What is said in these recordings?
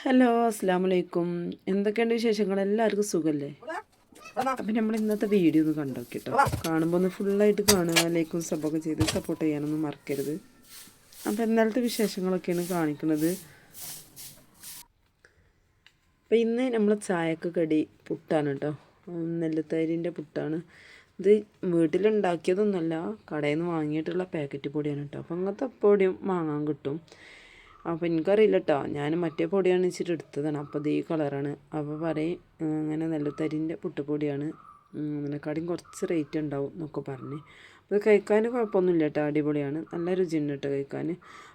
Hello അസ്സാം വലൈക്കും എന്തൊക്കെയുണ്ട് വിശേഷങ്ങൾ എല്ലാവർക്കും സുഖമല്ലേ അപ്പം നമ്മൾ ഇന്നത്തെ വീഡിയോ ഒന്ന് കണ്ടോക്കി കേട്ടോ കാണുമ്പോൾ ഒന്ന് ഫുള്ളായിട്ട് കാണുക ലൈക്കും സബ്ബൊക്കെ ചെയ്ത് സപ്പോർട്ട് ചെയ്യാനൊന്നും മറക്കരുത്. അപ്പം ഇന്നലത്തെ വിശേഷങ്ങളൊക്കെയാണ് കാണിക്കുന്നത്. അപ്പം ഇന്ന് നമ്മൾ ചായക്ക് കടി പുട്ടാണ് കേട്ടോ നെല്ലത്തരിന്റെ പുട്ടാണ്. ഇത് വീട്ടിലുണ്ടാക്കിയതൊന്നുമല്ല കടയിൽ നിന്ന് വാങ്ങിയിട്ടുള്ള പാക്കറ്റ് പൊടിയാണ് കേട്ടോ അപ്പം അങ്ങനത്തെ പൊടിയും വാങ്ങാൻ കിട്ടും. അപ്പോൾ എനിക്കറിയില്ല കേട്ടോ ഞാൻ മറ്റേ പൊടിയാണ് വെച്ചിട്ട് എടുത്തതാണ്. അപ്പോൾ ഇത് ഈ കളറാണ്. അപ്പോൾ പറയും അങ്ങനെ നല്ല നെല്ലത്തരിന്റെ പുട്ടുപൊടിയാണ്. അതിനെക്കാട്ടിയും കുറച്ച് റേറ്റ് ഉണ്ടാവും എന്നൊക്കെ പറഞ്ഞ്. അപ്പോൾ കഴിക്കാൻ കുഴപ്പമൊന്നുമില്ല കേട്ടോ അടിപൊളിയാണ്. നല്ല രുചിയുണ്ട് കേട്ടോ കഴിക്കാൻ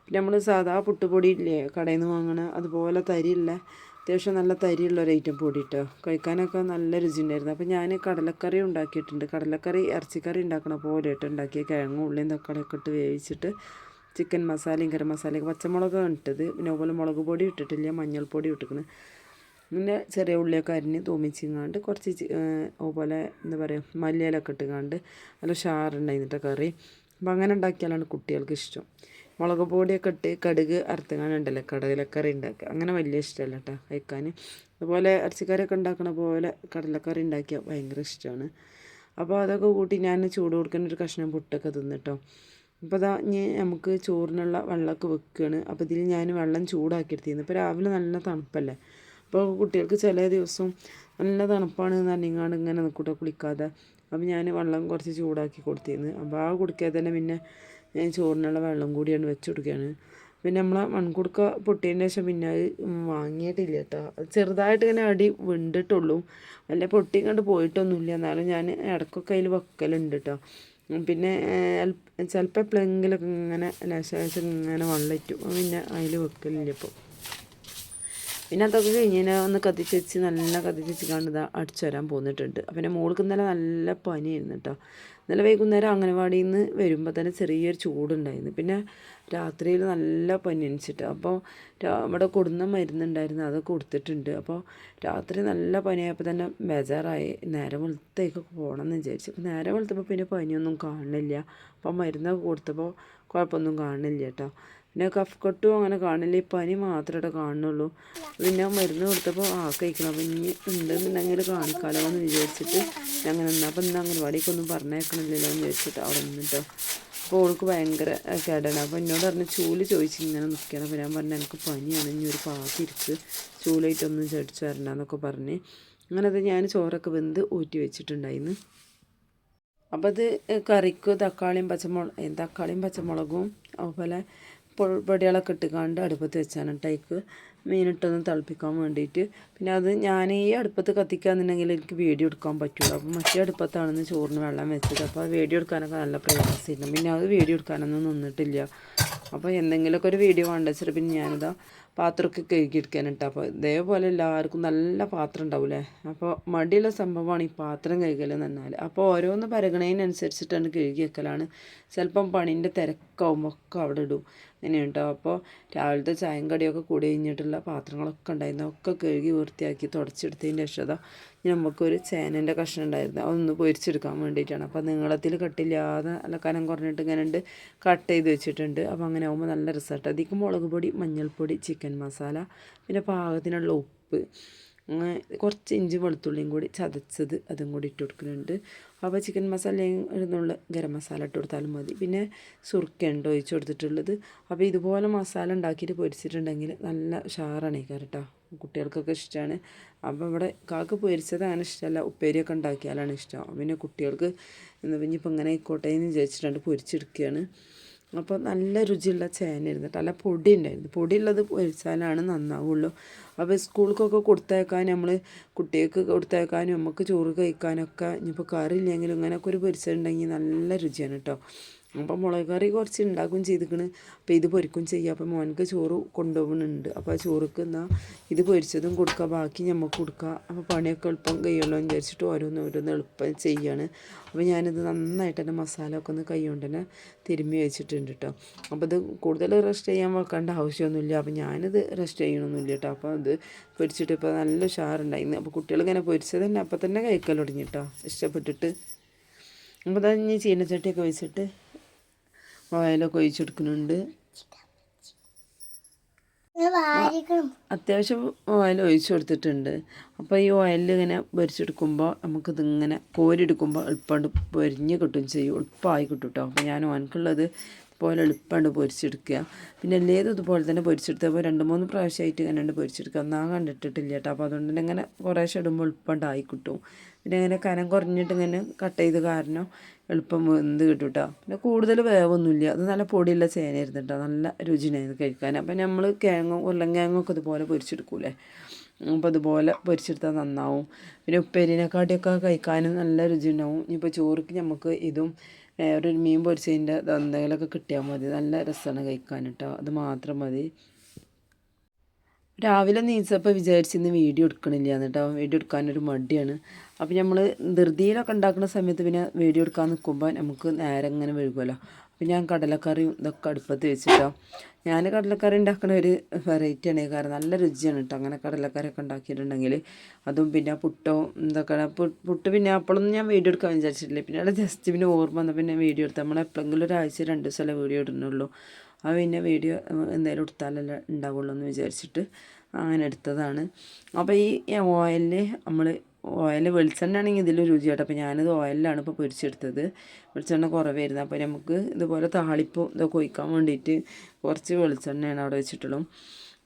പിന്നെ നമ്മൾ സാധാ പുട്ടുപൊടി ഇല്ലേ കടയിൽ നിന്ന് വാങ്ങണ അതുപോലെ തരിയില്ല. അത്യാവശ്യം നല്ല തരിയുള്ള ഒരു ഐറ്റം പൊടി കേട്ടോ കഴിക്കാനൊക്കെ നല്ല രുചി ഉണ്ടായിരുന്നു അപ്പോൾ ഞാൻ കടലക്കറി ഉണ്ടാക്കിയിട്ടുണ്ട്. കടലക്കറി ഇറച്ചിക്കറി ഉണ്ടാക്കണ പോലെ ഇട്ട് ഉണ്ടാക്കിയ കിഴങ്ങും ഉള്ളിയും തക്കാളിയൊക്കെ ഇട്ട് വേവിച്ചിട്ട് ചിക്കൻ മസാലയും ഗരം മസാലയൊക്കെ പച്ചമുളക് ഇട്ടത്. പിന്നെ അതുപോലെ മുളക് പൊടി ഇട്ടിട്ടില്ല മഞ്ഞൾപ്പൊടി ഇട്ടിക്കണ്. പിന്നെ ചെറിയ ഉള്ളിയൊക്കെ അരിഞ്ഞ് തൂമിച്ചിങ്ങാണ്ട് കുറച്ച് അതുപോലെ എന്താ പറയുക മല്ലിയിലൊക്കെ ഇട്ടുകാണ്ട് നല്ല ഷാറുണ്ടായിരുന്നിട്ട് കറി. അപ്പം അങ്ങനെ ഉണ്ടാക്കിയാലാണ് കുട്ടികൾക്ക് ഇഷ്ടം. മുളക് പൊടിയൊക്കെ ഇട്ട് കടുക് അറുത്തുകാണ്ടുണ്ടല്ലോ കടലക്കറി ഉണ്ടാക്കുക. അങ്ങനെ വലിയ ഇഷ്ടമല്ല കേട്ടോ കഴിക്കാൻ. അതുപോലെ ഇറച്ചിക്കറിയൊക്കെ ഉണ്ടാക്കണ പോലെ കടലക്കറി ഉണ്ടാക്കിയാൽ ഭയങ്കര ഇഷ്ടമാണ്. അപ്പോൾ അതൊക്കെ കൂട്ടി ഞാൻ ചൂട് കൊടുക്കുന്ന ഒരു കഷ്ണം പുട്ടൊക്കെ തിന്നിട്ടോ. അപ്പോൾ അതാ ഇനി നമുക്ക് ചോറിനുള്ള വെള്ളമൊക്കെ വെക്കുകയാണ് അപ്പോൾ ഇതിൽ ഞാൻ വെള്ളം ചൂടാക്കി എടുത്തിരുന്നു ഇപ്പോൾ രാവിലെ നല്ല തണുപ്പല്ലേ? അപ്പോൾ കുട്ടികൾക്ക് ചില ദിവസം നല്ല തണുപ്പാണ് എന്ന് ഇങ്ങനെ നിൽക്കൂട്ടോ കുളിക്കാതെ. അപ്പോൾ ഞാൻ വെള്ളം കുറച്ച് ചൂടാക്കി കൊടുത്തിരുന്നു. അപ്പോൾ ആ കുടിക്കാതെ തന്നെ പിന്നെ ഞാൻ ചോറിനുള്ള വെള്ളം കൂടിയാണ് വെച്ച് കൊടുക്കുകയാണ്. പിന്നെ നമ്മളെ മൺകുടുക്ക പൊട്ടിയതിന് ശേഷം പിന്നെ അത് വാങ്ങിയിട്ടില്ല കേട്ടോ. ചെറുതായിട്ട് ഇങ്ങനെ അടി വിണ്ടിട്ടുള്ളൂ. വല്ല പൊട്ടി കണ്ട് പോയിട്ടൊന്നുമില്ല. എന്നാലും ഞാൻ ഇടയ്ക്കൊക്കെ അതിൽ വെക്കലുണ്ട് കേട്ടോ. പിന്നെ ചിലപ്പോൾ എപ്പോഴെങ്കിലൊക്കെ ഇങ്ങനെ ലേശം ഇങ്ങനെ വെള്ളം വെള്ളറ്റും പിന്നെ അതിൽ വെക്കലില്ല ഇപ്പോൾ പിന്നെ അതൊക്കെ കഴിഞ്ഞാൽ ഒന്ന് കത്തിച്ച് വെച്ച് നല്ല കത്തിച്ച് വെച്ച് കണ്ട് അടിച്ചു വരാൻ പോന്നിട്ടുണ്ട്. എന്റെ മോൾക്ക് ഇന്നലെ നല്ല പനിയായിരുന്നു കേട്ടോ ഇന്നലെ വൈകുന്നേരം അംഗനവാടിയിൽ നിന്ന് വരുമ്പോൾ തന്നെ ചെറിയൊരു ചൂടുണ്ടായിരുന്നു. പിന്നെ രാത്രിയിൽ നല്ല പനി അനിച്ചിട്ട് അപ്പോൾ ഇവിടെ കൊടുന്ന മരുന്നുണ്ടായിരുന്നു. അത് കൊടുത്തിട്ടുണ്ട്. അപ്പോൾ രാത്രി നല്ല പനിയായപ്പോൾ തന്നെ ബേജാറായി. നേരം വെളുത്തേക്ക് പോകണം എന്ന് വിചാരിച്ചു. അപ്പോൾ നേരം വെളുത്തപ്പോൾ പിന്നെ പനിയൊന്നും കാണുന്നില്ല അപ്പോൾ മരുന്നൊക്കെ കൊടുത്തപ്പോൾ കുഴപ്പമൊന്നും കാണുന്നില്ല കേട്ടോ പിന്നെ കഫ് കട്ടും അങ്ങനെ കാണില്ല. ഈ പനി മാത്രമേ കാണുന്നുള്ളൂ. പിന്നെ മരുന്ന് കൊടുത്തപ്പോൾ ആ കഴിക്കണം. അപ്പം ഇനി ഉണ്ടെന്നുണ്ടെങ്കിൽ കാണിക്കാലോ എന്ന് വിചാരിച്ചിട്ട് അങ്ങനെ നിന്നാൽ അപ്പം ഇന്ന് അംഗൻവാടിക്കൊന്നും പറഞ്ഞേക്കണില്ലല്ലോ എന്ന് വിചാരിച്ചിട്ട് അവിടെ നിന്നിട്ടോ അപ്പോൾ ഓൾക്ക് ഭയങ്കര കേടാണ്. അപ്പോൾ എന്നോട് പറഞ്ഞ് ചൂൽ ചോദിച്ച് ഇങ്ങനെ നിൽക്കണം. അപ്പോൾ ഞാൻ പറഞ്ഞു എനിക്ക് പനിയാണ്. ഇനി ഒരു പാത്തിരിച്ച് ചൂലായിട്ടൊന്നും ചെടിച്ചു വരണ്ടെന്നൊക്കെ പറഞ്ഞ്. അങ്ങനെ അത് ഞാൻ ചോറൊക്കെ വെന്ത് ഊറ്റി വെച്ചിട്ടുണ്ടായിരുന്നു. അപ്പോൾ അത് കറിക്ക് തക്കാളിയും പച്ചമുളക് തക്കാളിയും പച്ചമുളകും അതുപോലെ പൊടികളൊക്കെ ഇട്ടുകൊണ്ട് അടുപ്പത്ത് വെച്ചാണ് ടൈക്ക് മീനിട്ടൊന്ന് തിളപ്പിക്കാൻ വേണ്ടിയിട്ട് പിന്നെ അത് ഞാൻ ഈ അടുപ്പത്ത് കത്തിക്കാന്നുണ്ടെങ്കിൽ എനിക്ക് വേടി എടുക്കാൻ പറ്റുള്ളൂ അപ്പോൾ മറ്റേ അടുപ്പത്താണെന്ന് ചോറിന് വെള്ളം വെച്ചത്. അപ്പോൾ വേടി എടുക്കാനൊക്കെ നല്ല പ്രയാസമില്ല പിന്നെ അത് വേടി എടുക്കാനൊന്നും നിന്നിട്ടില്ല. അപ്പോൾ എന്തെങ്കിലുമൊക്കെ ഒരു വീഡിയോ വേണ്ട വെച്ചിട്ട് പിന്നെ ഞാനിതാ പാത്രമൊക്കെ കഴുകിയെടുക്കാൻ കേട്ടോ അപ്പോൾ ഇതേപോലെ എല്ലാവർക്കും നല്ല പാത്രം ഉണ്ടാവില്ലേ? അപ്പോൾ മടിയുള്ള സംഭവമാണ് ഈ പാത്രം കഴുകൽ എന്ന് പറഞ്ഞാൽ അപ്പോൾ ഓരോന്ന് പരകണതിനനുസരിച്ചിട്ടാണ് കഴുകി വെക്കലാണ്. ചിലപ്പം പണീന്റെ തിരക്കാവുമ്പോൾ ഒക്കെ അവിടെ ഇടും. അങ്ങനെയുണ്ടോ അപ്പോൾ രാവിലത്തെ ചായം കടിയൊക്കെ കൂടി കഴിഞ്ഞിട്ടുള്ള പാത്രങ്ങളൊക്കെ ഉണ്ടായിരുന്നു. ഒക്കെ കഴുകി വൃത്തിയാക്കി തുടച്ചെടുത്തതിന്റെ ശേഷം നമുക്കൊരു ചേനന്റെ കഷ്ണം ഉണ്ടായിരുന്നു. അതൊന്ന് പൊരിച്ചെടുക്കാൻ വേണ്ടിയിട്ടാണ്. അപ്പോൾ നീളത്തിൽ കട്ടില്ലാതെ നല്ല കനം കുറഞ്ഞിട്ട് ഇങ്ങനെ ഉണ്ട് കട്ട് ചെയ്ത് വെച്ചിട്ടുണ്ട്. അപ്പോൾ അങ്ങനെ ആകുമ്പോൾ നല്ല റിസൾട്ട്. അധികം മുളക് പൊടി മഞ്ഞൾപ്പൊടി ചിക്കൻ മസാല പിന്നെ പാകത്തിനുള്ള ഉപ്പ് കുറച്ച് ഇഞ്ചി വെളുത്തുള്ളിയും കൂടി ചതച്ചത് അതും കൂടി ഇട്ട് കൊടുക്കുന്നുണ്ട്. അപ്പോൾ ചിക്കൻ മസാല ഇടുന്നുള്ള ഗരം മസാല ഇട്ട് കൊടുത്താലും മതി. പിന്നെ സുർക്കയുണ്ട് ഒഴിച്ച് കൊടുത്തിട്ടുള്ളത്. അപ്പോൾ ഇതുപോലെ മസാല ഉണ്ടാക്കിയിട്ട് പൊരിച്ചിട്ടുണ്ടെങ്കിൽ നല്ല ഷാറാണ് കേട്ടോ കുട്ടികൾക്കൊക്കെ ഇഷ്ടമാണ് അപ്പോൾ ഇവിടെ കാക്ക് പൊരിച്ചത് അങ്ങനെ ഇഷ്ടമല്ല. ഉപ്പേരിയൊക്കെ ഉണ്ടാക്കിയാലാണ് ഇഷ്ടം. പിന്നെ കുട്ടികൾക്ക് എന്താ ഇനിയിപ്പോൾ ഇങ്ങനെ ആയിക്കോട്ടെ എന്ന് വിചാരിച്ചിട്ടുണ്ട് പൊരിച്ചെടുക്കുകയാണ്. അപ്പോൾ നല്ല രുചിയുള്ള ചേന ഇരുന്നിട്ട് നല്ല പൊടി ഉണ്ടായിരുന്നു. പൊടിയുള്ളത് പൊരിച്ചാലാണ് നന്നാവുള്ളൂ. അപ്പോൾ സ്കൂൾക്കൊക്കെ കൊടുത്തയക്കാൻ നമ്മൾ കുട്ടികൾക്ക് കൊടുത്തയക്കാനും നമുക്ക് ചോറ് കഴിക്കാനൊക്കെ ഇനിയിപ്പോൾ കറി ഇല്ലെങ്കിലും ഇങ്ങനെയൊക്കെ ഒരു പൊരിച്ചിട്ടുണ്ടെങ്കിൽ നല്ല രുചിയാണ് കേട്ടോ അപ്പം മുളക് കറി കുറച്ച് ഉണ്ടാക്കും ചെയ്തിക്കണ്. അപ്പോൾ ഇത് പൊരിക്കും ചെയ്യുക അപ്പോൾ മോനക്ക് ചോറ് കൊണ്ടുപോകുന്നുണ്ട് അപ്പോൾ ആ ചോറുക്ക് എന്നാൽ ഇത് പൊരിച്ചതും കൊടുക്കുക ബാക്കി നമുക്ക് കൊടുക്കുക അപ്പോൾ പണിയൊക്കെ എളുപ്പം കഴിയുള്ളൂ എന്ന് വിചാരിച്ചിട്ട് ഓരോന്ന് ഓരോന്ന് എളുപ്പം ചെയ്യാണ്. അപ്പോൾ ഞാനിത് നന്നായിട്ട് തന്നെ മസാല ഒക്കെ ഒന്ന് കൈ കൊണ്ട് തന്നെ തിരുമ്മി വെച്ചിട്ടുണ്ട് കേട്ടോ അപ്പോൾ ഇത് കൂടുതൽ റെസ്റ്റ് ചെയ്യാൻ വെക്കേണ്ട ആവശ്യമൊന്നുമില്ല. അപ്പോൾ ഞാനിത് റെസ്റ്റ് ചെയ്യണമൊന്നുമില്ല കേട്ടോ അപ്പോൾ അത് പൊരിച്ചിട്ട് ഇപ്പോൾ നല്ല ഉഷാറുണ്ടായിരുന്നു അപ്പോൾ കുട്ടികളിങ്ങനെ പൊരിച്ചത് തന്നെ അപ്പം തന്നെ കഴിക്കാൻ തുടങ്ങി കേട്ടോ ഇഷ്ടപ്പെട്ടിട്ട്. അപ്പോൾ അതാ ഇനി ചീനച്ചട്ടിയൊക്കെ വെച്ചിട്ട് ഓയിലൊക്കെ ഒഴിച്ചെടുക്കുന്നുണ്ട് അത്യാവശ്യം ഓയിൽ ഒഴിച്ചു കൊടുത്തിട്ടുണ്ട്. അപ്പോൾ ഈ ഓയിലിൽ ഇങ്ങനെ പൊരിച്ചെടുക്കുമ്പോൾ നമുക്കിതിങ്ങനെ കോരിയെടുക്കുമ്പോൾ എളുപ്പമുണ്ട് പൊരിഞ്ഞ് കിട്ടും ചെയ്യും. എളുപ്പമായി കിട്ടും കേട്ടോ അപ്പോൾ ഞാൻ ഓനക്കുള്ളത് ഇതുപോലെ എളുപ്പമാണ് പൊരിച്ചെടുക്കുക. പിന്നെ എല്ലേതും ഇതുപോലെ തന്നെ പൊരിച്ചെടുത്തപ്പോൾ രണ്ട് മൂന്ന് പ്രാവശ്യമായിട്ട് ഇങ്ങനെ ഉണ്ട് പൊരിച്ചെടുക്കുക. ഒന്നാം കണ്ടിട്ടിട്ടില്ല കേട്ടോ. അപ്പോൾ അതുകൊണ്ട് തന്നെ ഇങ്ങനെ കുറേശ്ശെ ഇടുമ്പോൾ എളുപ്പമുണ്ടായി കിട്ടും. പിന്നെ ഇങ്ങനെ കനം കുറഞ്ഞിട്ട് ഇങ്ങനെ കട്ട് ചെയ്ത് കാരണം എളുപ്പം എന്ത് കിട്ടും കേട്ടോ. പിന്നെ കൂടുതൽ വേവൊന്നുമില്ല. അത് നല്ല പൊടിയുള്ള ചേനയായിരുന്നു കേട്ടോ. നല്ല രുചിനായിരുന്നു കഴിക്കാൻ. അപ്പം നമ്മൾ കിഴങ്ങും ഉരുളൻകിഴങ്ങൊക്കെ ഇതുപോലെ പൊരിച്ചെടുക്കൂലേ? അപ്പോൾ അതുപോലെ പൊരിച്ചെടുത്താൽ നന്നാവും. പിന്നെ ഉപ്പേരിനെക്കാട്ടിയൊക്കെ കഴിക്കാനും നല്ല രുചി ഉണ്ടാവും ഇനിയിപ്പോൾ ചോറിക്ക് നമുക്ക് ഇതും ഒരു മീൻ പൊരിച്ചതിന്റെ എന്തെങ്കിലുമൊക്കെ കിട്ടിയാൽ മതി. നല്ല രസമാണ് കഴിക്കാൻ കേട്ടോ അത് മാത്രം മതി. രാവിലെ നീച്ചപ്പോൾ വിചാരിച്ചിന്ന് വീഡിയോ എടുക്കണില്ല എന്നിട്ടോ വീഡിയോ എടുക്കാനൊരു മടിയാണ്. അപ്പോൾ നമ്മൾ ധൃതിയിലൊക്കെ ഉണ്ടാക്കുന്ന സമയത്ത് പിന്നെ വീഡിയോ എടുക്കാൻ നിൽക്കുമ്പോൾ നമുക്ക് നേരെ ഇങ്ങനെ വഴുകുമല്ലോ അപ്പോൾ ഞാൻ കടലക്കറിയും ഇതൊക്കെ അടുപ്പത്ത് വെച്ചിട്ടോ. ഞാൻ കടലക്കറി ഉണ്ടാക്കുന്ന ഒരു വെറൈറ്റിയാണ് കാരണം നല്ല രുചിയാണ് കേട്ടോ അങ്ങനെ കടലക്കറിയൊക്കെ ഉണ്ടാക്കിയിട്ടുണ്ടെങ്കിൽ അതും പിന്നെ പുട്ടോ എന്തൊക്കെയാണ് പുട്ട് പിന്നെ അപ്പോഴൊന്നും ഞാൻ വീഡിയോ എടുക്കാൻ വിചാരിച്ചിട്ടില്ല. പിന്നെ അവിടെ ജസ്റ്റ് പിന്നെ ഓർമ്മ വന്നാൽ പിന്നെ വീഡിയോ എടുത്ത് നമ്മൾ എപ്പോഴെങ്കിലും ഒരാഴ്ച രണ്ട് ദിവസമല്ലേ വീഡിയോ ഇടുന്നുള്ളൂ. ആ പിന്നെ വീഡിയോ എന്തായാലും എടുത്താലല്ലേ ഉണ്ടാവുള്ളൂ എന്ന് വിചാരിച്ചിട്ട് അങ്ങനെ എടുത്തതാണ്. അപ്പോൾ ഈ ഓയിലിൽ നമ്മൾ ഓയിൽ വെളിച്ചെണ്ണ ആണെങ്കിൽ ഇതിൽ രുചിയായിട്ട് അപ്പോൾ ഞാനത് ഓയിലാണ് ഇപ്പോൾ പൊരിച്ചെടുത്തത്. വെളിച്ചെണ്ണ കുറവായിരുന്നു. അപ്പോൾ നമുക്ക് ഇതുപോലെ താളിപ്പും ഇതൊക്കെ ഒഴിക്കാൻ വേണ്ടിയിട്ട് കുറച്ച് വെളിച്ചെണ്ണയാണ് അവിടെ വെച്ചിട്ടുള്ളൂ.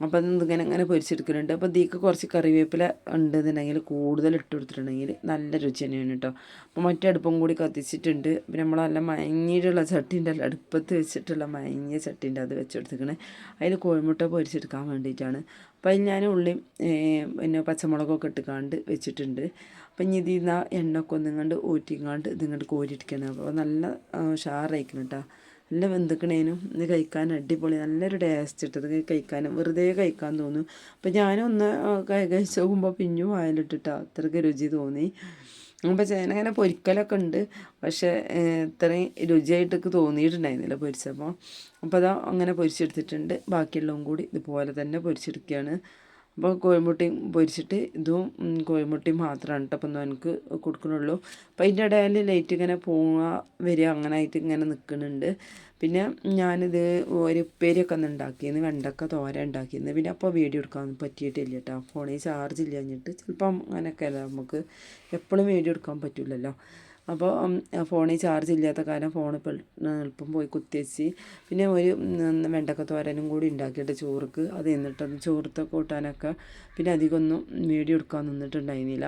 അപ്പോൾ ഇതിങ്ങനെ ഇങ്ങനെ പൊരിച്ചെടുക്കുന്നുണ്ട് അപ്പോൾ ഇതിക്ക് കുറച്ച് കറിവേപ്പില ഉണ്ടെന്നുണ്ടെങ്കിൽ കൂടുതൽ ഇട്ട് കൊടുത്തിട്ടുണ്ടെങ്കിൽ നല്ല രുചി തന്നെയാണ് കേട്ടോ. അപ്പോൾ മറ്റേ അടുപ്പും കൂടി കത്തിച്ചിട്ടുണ്ട്. പിന്നെ നമ്മൾ നല്ല മയങ്ങിയിട്ടുള്ള ചട്ടിന്റെ അടുപ്പത്ത് വെച്ചിട്ടുള്ള മയങ്ങിയ ചട്ടിന്റെ അത് വെച്ചെടുത്തിക്കണേ അതിൽ കോഴിമുട്ട പൊരിച്ചെടുക്കാൻ വേണ്ടിയിട്ടാണ്. അപ്പോൾ അതിൽ ഞാൻ ഉള്ളി പിന്നെ പച്ചമുളകൊക്കെ ഇട്ടുകാണ്ട് വെച്ചിട്ടുണ്ട്. അപ്പം ഇനി ഇതിൽ നിന്ന് എണ്ണയൊക്കെ ഒന്നിങ്ങാണ്ട് ഊറ്റിങ്ങാണ്ട് ഇതിങ്ങോട്ട് കോരിയിടിക്കണം അപ്പോൾ നല്ല ഉഷാറായിരിക്കണം കേട്ടോ നല്ല വെന്തുക്കണേനും. ഇത് കഴിക്കാൻ അടിപൊളി നല്ലൊരു ടേസ്റ്റ് ഇട്ടത് കഴിക്കാൻ വെറുതെ കഴിക്കാൻ തോന്നും. അപ്പം ഞാനൊന്ന് കഴിച്ച് നോക്കുമ്പോൾ പിഞ്ഞു വായിലിട്ടിട്ടാ അത്രയ്ക്ക് രുചി തോന്നി. അപ്പം ചേന ഇങ്ങനെ പൊരിക്കലൊക്കെ ഉണ്ട് പക്ഷേ ഇത്രയും രുചിയായിട്ടൊക്കെ തോന്നിയിട്ടുണ്ടായിരുന്നില്ല പൊരിച്ചപ്പോൾ അപ്പോൾ അതാ അങ്ങനെ പൊരിച്ചെടുത്തിട്ടുണ്ട്. ബാക്കിയുള്ളതും കൂടി ഇതുപോലെ തന്നെ പൊരിച്ചെടുക്കുകയാണ് അപ്പോൾ കോഴിമുട്ടയും പൊരിച്ചിട്ട് ഇതും കോഴിമുട്ടയും മാത്രമാണ് കേട്ടോ അപ്പം എനിക്ക് കൊടുക്കണുള്ളൂ. അപ്പം അതിന്റെ ഇടയിൽ ലൈറ്റ് ഇങ്ങനെ പോവുക വരിക അങ്ങനെ ആയിട്ട് ഇങ്ങനെ നിൽക്കുന്നുണ്ട്. പിന്നെ ഞാനിത് ഒരു ഉപ്പേരിയൊക്കെ ഒന്ന് ഉണ്ടാക്കിയിരുന്നു വെണ്ടക്ക തോര ഉണ്ടാക്കിയിരുന്നു. പിന്നെ അപ്പോൾ വീഡിയോ എടുക്കാൻ പറ്റിയിട്ടില്ല കേട്ടോ. ഫോണിൽ ചാർജ് ഇല്ല എന്നിട്ട് ചിലപ്പം അങ്ങനെയൊക്കെ അല്ല നമുക്ക് എപ്പോഴും വീഡിയോ എടുക്കാൻ പറ്റില്ലല്ലോ. അപ്പോൾ ഫോണിൽ ചാർജ് ഇല്ലാത്ത കാരണം ഫോൺ എളുപ്പം പോയി കുത്തിവെച്ച്. പിന്നെ ഒരു വെണ്ടക്ക തോരനും കൂടി ഉണ്ടാക്കിയിട്ട് ചോറുക്ക് അത് എന്നിട്ട് ചോറത്തെ കൂട്ടാനൊക്കെ പിന്നെ അധികമൊന്നും വീഡിയോ എടുക്കാൻ നിന്നിട്ടുണ്ടായിരുന്നില്ല.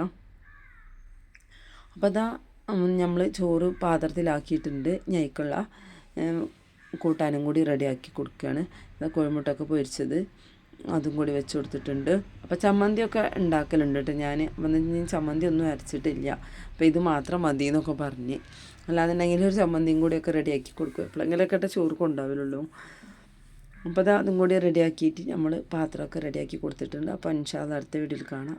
അപ്പോൾ അതാ നമ്മൾ ചോറ് പാത്രത്തിലാക്കിയിട്ടുണ്ട് ഞയ്ക്കുള്ള കൂട്ടാനും കൂടി റെഡിയാക്കി കൊടുക്കുകയാണ്. കോഴിമുട്ടൊക്കെ പൊരിച്ചത്. അതും കൂടി വെച്ച് കൊടുത്തിട്ടുണ്ട്. അപ്പോൾ ചമ്മന്തിയൊക്കെ ഉണ്ടാക്കലുണ്ട് കേട്ടോ ഞാൻ അപ്പം ചമ്മന്തി ഒന്നും അരച്ചിട്ടില്ല. അപ്പോൾ ഇത് മാത്രം മതി എന്നൊക്കെ പറഞ്ഞ്. അല്ലാന്നുണ്ടെങ്കിൽ ഒരു ചമ്മന്തിയും കൂടിയൊക്കെ റെഡിയാക്കി കൊടുക്കും. എപ്പോഴെങ്കിലൊക്കെ ഇട്ട ചോറ് കൊണ്ടാവില്ലല്ലോ അപ്പോൾ അതും കൂടി റെഡിയാക്കിയിട്ട് നമ്മൾ പാത്രമൊക്കെ റെഡിയാക്കി കൊടുത്തിട്ടുണ്ട്. അപ്പോൾ അൻഷാദ് അടുത്ത വീട്ടിൽ കാണാം.